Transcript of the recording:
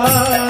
हाँ